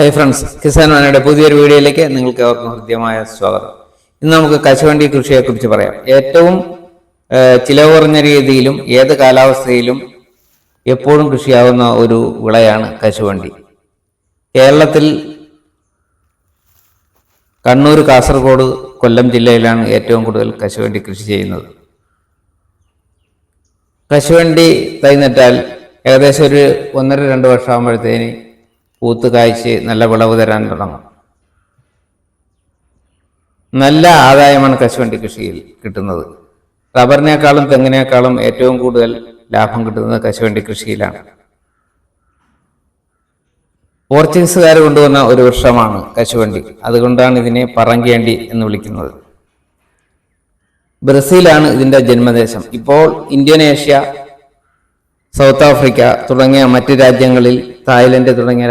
Hi friends Kisan വാനയുടെ പുതിയൊരു വീഡിയോയിലേക്ക് നിങ്ങൾക്ക് അവർക്ക് ഹൃദ്യമായ സ്വാഗതം. ഇന്ന് നമുക്ക് കശുവണ്ടി കൃഷിയെക്കുറിച്ച് പറയാം. ഏറ്റവും ചിലവ് കുറഞ്ഞ രീതിയിലും ഏത് കാലാവസ്ഥയിലും എപ്പോഴും കൃഷിയാവുന്ന ഒരു വിളയാണ് കശുവണ്ടി. കേരളത്തിൽ കണ്ണൂർ കാസർഗോഡ് കൊല്ലം ജില്ലയിലാണ് ഏറ്റവും കൂടുതൽ കശുവണ്ടി കൃഷി ചെയ്യുന്നത്. കശുവണ്ടി തൈ നട്ടാൽ ഏകദേശം ഒരു ഒന്നര രണ്ട് വർഷമാകുമ്പോഴത്തേന് പൂത്ത് കായ്ച്ച് നല്ല വിളവ് തരാൻ തുടങ്ങും. നല്ല ആദായമാണ് കശുവണ്ടി കൃഷിയിൽ കിട്ടുന്നത്. റബ്ബറിനേക്കാളും തെങ്ങിനേക്കാളും ഏറ്റവും കൂടുതൽ ലാഭം കിട്ടുന്നത് കശുവണ്ടി കൃഷിയിലാണ്. പോർച്ചുഗീസുകാർ കൊണ്ടുവന്ന ഒരു വൃക്ഷമാണ് കശുവണ്ടി. അതുകൊണ്ടാണ് ഇതിനെ പറങ്കേണ്ടി എന്ന് വിളിക്കുന്നത്. ബ്രസീലാണ് ഇതിന്റെ ജന്മദേശം. ഇപ്പോൾ ഇന്തോനേഷ്യ സൗത്ത് ആഫ്രിക്ക തുടങ്ങിയ മറ്റ് രാജ്യങ്ങളിൽ തായ്ലൻഡ് തുടങ്ങിയ